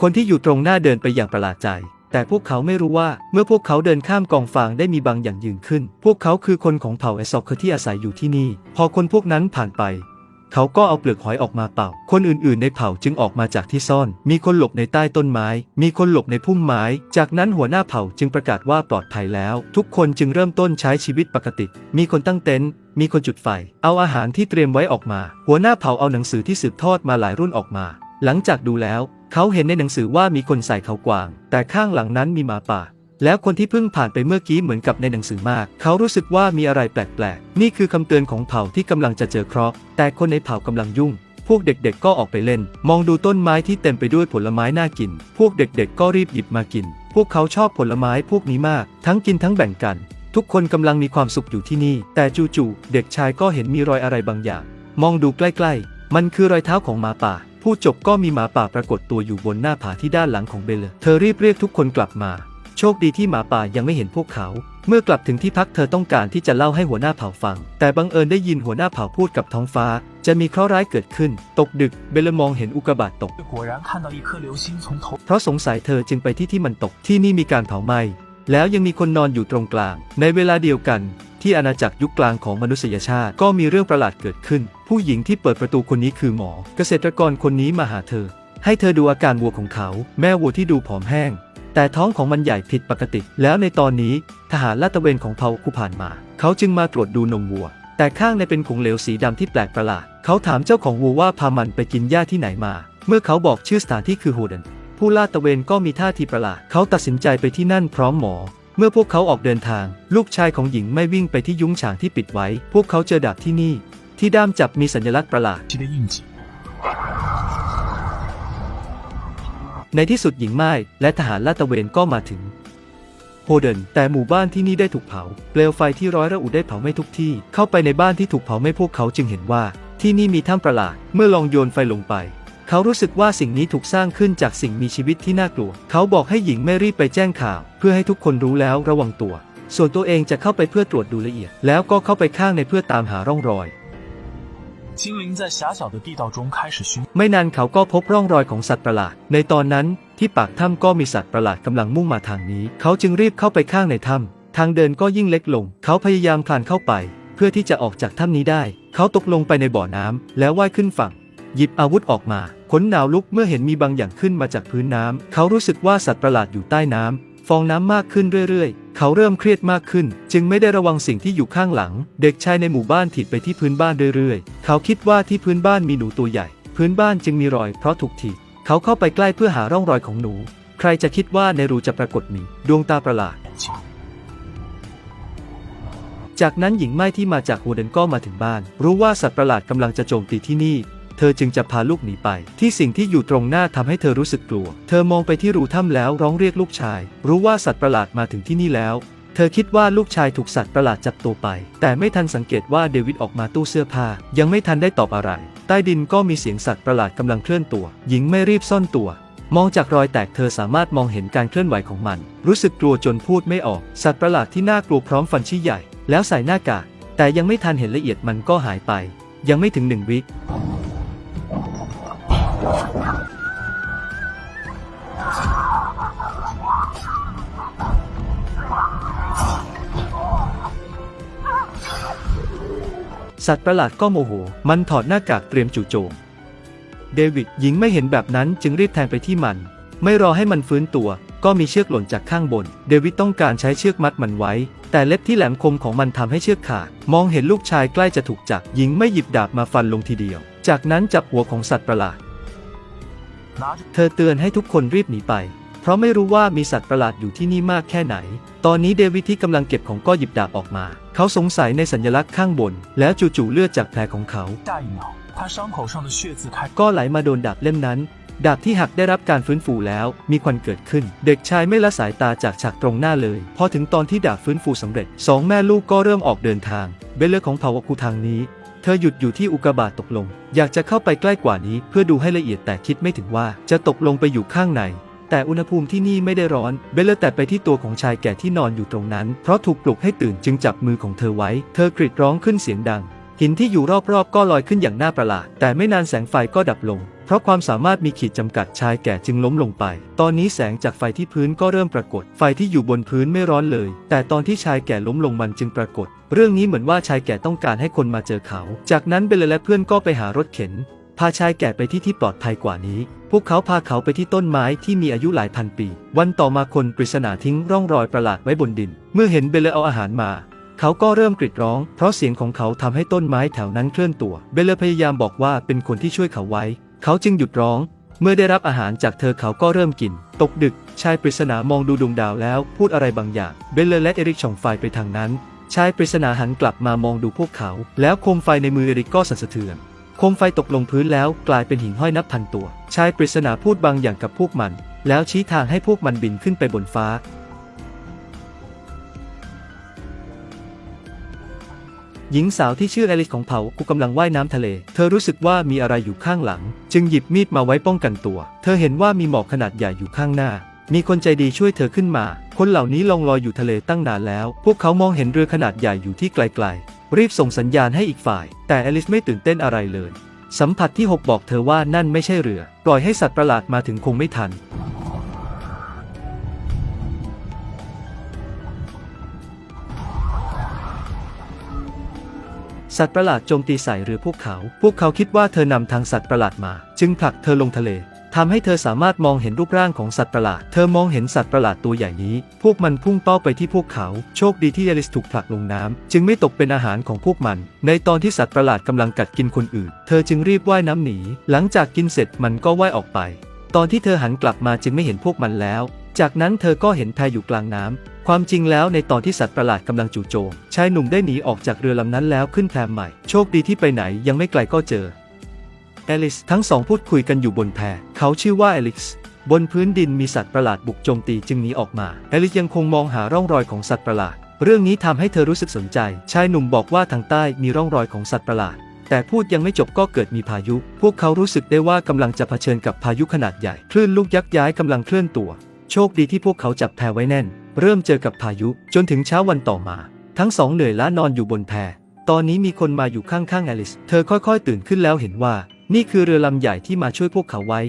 คนที่อยู่ตรงหน้าเดินไปอย่างประหลาดใจ แต่พวกเขาไม่รู้ว่าเมื่อพวกเขาเดินข้ามกองฟางได้มีบางอย่างยืนขึ้น พวกเขาคือคนของเผ่าเอซอกเคอร์ที่อาศัยอยู่ที่นี่ พอคนพวกนั้นผ่านไป เขาก็เอาเปลือกหอยออกมาเป่า คนอื่นๆ ในเผ่าจึงออกมาจากที่ซ่อน มีคนหลบในใต้ต้นไม้ มีคนหลบในพุ่มไม้ จากนั้นหัวหน้าเผ่าจึงประกาศว่าปลอดภัยแล้ว ทุกคนจึงเริ่มต้นใช้ชีวิตปกติ มีคนตั้งเต็นท์มีคนจุดไฟ เอาอาหารที่เตรียมไว้ออกมา หัวหน้าเผ่าเอาหนังสือที่สืบทอดมาหลายรุ่นออกมา หลังจากดูแล้ว เขาเห็นในหนังสือว่ามีคนใส่เขากวาง แต่ข้างหลังนั้นมีหมาป่า แล้วคนที่เพิ่งผ่านไปเมื่อกี้เหมือนกับในหนังสือมาก เขารู้สึกว่ามีอะไรแปลกๆ นี่คือคำเตือนของเผ่าที่กำลังจะเจอเคราะห์ แต่คนในเผ่ากำลังยุ่ง พวกเด็กๆก็ออกไปเล่น มองดูต้นไม้ที่เต็มไปด้วยผลไม้น่ากิน พวกเด็กๆก็รีบหยิบมากิน พวกเขาชอบผลไม้พวกนี้มาก ทั้งกินทั้งแบ่งกัน ทุกคนกำลังมีความสุขอยู่ที่นี่ แต่จู่ๆ เด็กชายก็เห็นมีรอยอะไรบางอย่าง มองดูใกล้ๆ มันคือรอยเท้าของหมาป่า พูดจบก็มีหมาป่าปรากฏตัวอยู่บนหน้าผาที่ด้านหลังของเบล เธอรีบเรียกทุกคนกลับมา โชคดีที่หมาป่ายังไม่เห็นพวกเขา เมื่อกลับถึงที่พักเธอต้องการที่จะเล่าให้หัวหน้าเผ่าฟัง แต่บังเอิญได้ยินหัวหน้าเผ่าพูดกับท้องฟ้า จะมีเคราะห์ร้ายเกิดขึ้น ตกดึกเบลมองเห็นอุกกาบาตตกเพราะสงสัยเธอจึงไปที่ที่มันตกที่นี่มีการเผาไหม้ แล้วยังมีคนนอนอยู่ตรงกลาง ในเวลาเดียวกัน ที่อาณาจักรยุคกลางของมนุษยชาติ ก็มีเรื่องประหลาดเกิดขึ้น ผู้หญิงที่เปิดประตูคนนี้คือหมอ เกษตรกรคนนี้มาหาเธอ ให้เธอดูอาการวัวของเขา แม่วัวที่ดูผอมแห้ง แต่ท้องของมันใหญ่ผิดปกติ แล้วในตอนนี้ทหารลาดตระเวนของเผ่าคูผ่านมา เขาจึงมาตรวจดูนมวัว แต่ข้างในเป็นผงเหลวสีดำที่แปลกประหลาด เขาถามเจ้าของวัวว่าพามันไปกินหญ้าที่ไหนมา เมื่อเขาบอกชื่อสถานที่คือโฮเดน ผู้ลาดตระเวนก็มีท่าทีประหลาด เขาตัดสินใจไปที่นั่นพร้อมหมอ เมื่อพวกเขาออกเดินทาง ลูกชายของหญิงไม่วิ่งไปที่ยุ้งฉางที่ปิดไว้ พวกเขาเจอดาบที่นี่ ที่ด้ามจับมีสัญลักษณ์ประหลาดในที่สุดหญิงไม้และทหารลาดตระเวนก็มาถึงโฮเดนแต่หมู่บ้านที่นี่ได้ถูกเผา เปลวไฟที่ร้อยระอุได้เผาไม่ทุกที่ เข้าไปในบ้านที่ถูกเผาไม่พวกเขาจึงเห็นว่า ที่นี่มีถ้ำประหลาด เมื่อลองโยนไฟลงไป เขารู้สึกว่าสิ่งนี้ถูกสร้างขึ้นจากสิ่งมีชีวิตที่น่ากลัว เขาบอกให้หญิงไม่รีบไปแจ้งข่าว เพื่อให้ทุกคนรู้แล้วระวังตัว ส่วนตัวเองจะเข้าไปเพื่อตรวจดูละเอียด แล้วก็เข้าไปข้างในเพื่อตามหาร่องรอยไม่นานเขาก็พบร่องรอยของสัตว์ประหลาด ในตอนนั้นที่ปากถ้ำก็มีสัตว์ประหลาดกำลังมุ่งมาทางนี้ เขาจึงรีบเข้าไปข้างในถ้ำทางเดินก็ยิ่งเล็กลง เขาพยายามคลานเข้าไป เพื่อที่จะออกจากถ้ำนี้ได้ เขาตกลงไปในบ่อน้ำแล้วว่ายขึ้นฝั่ง หยิบอาวุธออกมาขนหนาวลุกเมื่อเห็นมีบางอย่างขึ้นมาจากพื้นน้ำ เขารู้สึกว่าสัตว์ประหลาดอยู่ใต้น้ำ ฟองน้ำมากขึ้นเรื่อยๆ เขาเริ่มเครียดมากขึ้น จึงไม่ได้ระวังสิ่งที่อยู่ข้างหลัง เด็กชายในหมู่บ้านถีบไปที่พื้นบ้านเรื่อยๆ เขาคิดว่าที่พื้นบ้านมีหนูตัวใหญ่ พื้นบ้านจึงมีรอยเพราะถูกถีบ เขาเข้าไปใกล้เพื่อหาร่องรอยของหนู ใครจะคิดว่าในรูจะปรากฏหมีดวงตาประหลาด。จากนั้นหญิงไม้ที่มาจากโฮเดนก็มาถึงบ้าน รู้ว่าสัตว์ประหลาดกำลังจะโจมตีที่นี่ เธอจึงจะพาลูกหนีไป ที่สิ่งที่อยู่ตรงหน้าทำให้เธอรู้สึกกลัว เธอมองไปที่รูถ้ำแล้วร้องเรียกลูกชาย รู้ว่าสัตว์ประหลาดมาถึงที่นี่แล้ว เธอคิดว่าลูกชายถูกสัตว์ประหลาดจับตัวไป แต่ไม่ทันสังเกตว่าเดวิดออกมาตู้เสื้อผ้า ยังไม่ทันได้ตอบอะไร ใต้ดินก็มีเสียงสัตว์ประหลาดกำลังเคลื่อนตัว หญิงไม่รีบซ่อนตัวมองจากรอยแตกเธอสามารถมองเห็นการเคลื่อนไหวของมัน รู้สึกกลัวจนพูดไม่ออก สัตว์ประหลาดที่น่ากลัวพร้อมฟันชี้ใหญ่ แล้วใส่หน้ากากแต่ยังไม่ทันเห็นละเอียดมันก็หายไป ยังไม่ถึงหนึ่งวิ สัตว์ประหลาดก็โมโห มันถอดหน้ากากเตรียมจู่โจม เดวิดหญิงไม่เห็นแบบนั้นจึงรีบแทงไปที่มัน ไม่รอให้มันฟื้นตัว ก็มีเชือกหล่นจากข้างบน เดวิดต้องการใช้เชือกมัดมันไว้ แต่เล็บที่แหลมคมของมันทำให้เชือกขาด มองเห็นลูกชายใกล้จะถูกจับ หญิงไม่หยิบดาบมาฟันลงทีเดียว จากนั้นจับหัวของสัตว์ประหลาด เธอเตือนให้ทุกคนรีบหนีไป พราะไม่รู้ว่ามีสัตว์ประหลาดอยู่ที่นี่มากแค่ไหน ตอนนี้เดวิดที่กำลังเก็บของก็หยิบดาบออกมา เขาสงสัยในสัญลักษณ์ข้างบน แล้วจู่ๆเลือดจากแผลของเขา ก็ไหลมาโดนดาบเล่มนั้น ดาบที่หักได้รับการฟื้นฟูแล้ว มีควันเกิดขึ้น เด็กชายไม่ละสายตาจากฉากตรงหน้าเลย พอถึงตอนที่ดาบฟื้นฟูสำเร็จสองแม่ลูกก็เริ่มออกเดินทาง เบลเลอร์ของเผ่าวคูทางนี้เธอหยุดอยู่ที่อุกบาตตกลง อยากจะเข้าไปใกล้กว่านี้เพื่อดูให้ละเอียดแต่คิดไม่ถึงว่าจะตกลงไปอยู่ข้างใน แต่อุณหภูมิที่นี่ไม่ได้ร้อน เบลเลอร์แต่ไปที่ตัวของชายแก่ที่นอนอยู่ตรงนั้น เพราะถูกปลุกให้ตื่นจึงจับมือของเธอไว้ เธอกรีดร้องขึ้นเสียงดัง หินที่อยู่รอบๆ ก็ลอยขึ้นอย่างน่าประหลาด แต่ไม่นานแสงไฟก็ดับลง เพราะความสามารถมีขีดจำกัดชายแก่จึงล้มลงไป ตอนนี้แสงจากไฟที่พื้นก็เริ่มปรากฏ ไฟที่อยู่บนพื้นไม่ร้อนเลย แต่ตอนที่ชายแก่ล้มลงมันจึงปรากฏ เรื่องนี้เหมือนว่าชายแก่ต้องการให้คนมาเจอเขา จากนั้นเบลและเพื่อนก็ไปหารถเข็น พาชายแก่ไปที่ที่ปลอดภัยกว่านี้ พวกเขาพาเขาไปที่ต้นไม้ที่มีอายุหลายพันปี วันต่อมาคนปริศนาทิ้งร่องรอยประหลาดไว้บนดิน เมื่อเห็นเบลเอาอาหารมา เขาก็เริ่มกรีดร้อง เพราะเสียงของเขาทำให้ต้นไม้แถวนั้นเคลื่อนตัว เบลพยายามบอกว่าเป็นคนที่ช่วยเขาไว้ เขาจึงหยุดร้อง เมื่อได้รับอาหารจากเธอเขาก็เริ่มกิน ตกดึก ชายปริศนามองดูดวงดาวแล้ว พูดอะไรบางอย่าง เบลและเอริกช่องไฟไปทางนั้น ชายปริศนาหันกลับมามองดูพวกเขา แล้วโคมไฟในมือเอริกก็สั่นสะเทือน โคมไฟตกลงพื้นแล้วกลายเป็นหิ่งห้อยนับพันตัว ชายปริศนาพูดบางอย่างกับพวกมัน แล้วชี้ทางให้พวกมันบินขึ้นไปบนฟ้า หญิงสาวที่ชื่อแอลิสของเผ่ากูกำลังว่ายน้ำทะเล เธอรู้สึกว่ามีอะไรอยู่ข้างหลัง จึงหยิบมีดมาไว้ป้องกันตัว เธอเห็นว่ามีหมอกขนาดใหญ่อยู่ข้างหน้า มีคนใจดีช่วยเธอขึ้นมา คนเหล่านี้ลองลอยอยู่ทะเลตั้งนานแล้ว พวกเขามองเห็นเรือขนาดใหญ่อยู่ที่ไกลๆ รีบส่งสัญญาณให้อีกฝ่าย แต่อลิสไม่ตื่นเต้นอะไรเลย สัมผัสที่ 6 บอกเธอว่านั่นไม่ใช่เรือ ปล่อยให้สัตว์ประหลาดมาถึงคงไม่ทัน สัตว์ประหลาดโจมตีใส่เรือพวกเขา พวกเขาคิดว่าเธอนำทางสัตว์ประหลาดมา จึงผลักเธอลงทะเล ทำให้เธอสามารถมองเห็นรูปร่างของสัตว์ประหลาด เธอมองเห็นสัตว์ประหลาดตัวใหญ่นี้ พวกมันพุ่งเป้าไปที่พวกเขา โชคดีที่อลิสถูกผลักลงน้ำ จึงไม่ตกเป็นอาหารของพวกมัน ในตอนที่สัตว์ประหลาดกำลังกัดกินคนอื่น เธอจึงรีบว่ายน้ำหนี หลังจากกินเสร็จมันก็ว่ายออกไป ตอนที่เธอหันกลับมาจึงไม่เห็นพวกมันแล้ว จากนั้นเธอก็เห็นแพอยู่กลางน้ำ ความจริงแล้วในตอนที่สัตว์ประหลาดกำลังจู่โจม ชายหนุ่มได้หนีออกจากเรือลำนั้นแล้วขึ้นแพใหม่ โชคดีที่ไปไหนยังไม่ไกลก็เจอ เอลิสทั้งสองพูดคุยกันอยู่บนแพเขาชื่อว่าเอลิสบนพื้นดินมีสัตว์ประหลาดบุกโจมตีจึงหนีออกมา เอลิสยังคงมองหาร่องรอยของสัตว์ประหลาด เรื่องนี้ทำให้เธอรู้สึกสนใจ ชายหนุ่มบอกว่าทางใต้มีร่องรอยของสัตว์ประหลาด แต่พูดยังไม่จบก็เกิดมีพายุ พวกเขารู้สึกได้ว่ากำลังจะเผชิญกับพายุขนาดใหญ่ คลื่นลูกยักษ์ย้ายกำลังเคลื่อนตัว โชคดีที่พวกเขาจับแพไว้แน่น เริ่มเจอกับพายุ จนถึงเช้าวันต่อมา ทั้งสองเหนื่อยล้านอนอยู่บนแพ ตอนนี้มีคนมาอยู่ข้างๆแอลิส เธอค่อยๆ ตื่นขึ้นแล้วเห็นว่า นี่คือเรือลำใหญ่ที่มาช่วยพวกเขาไว้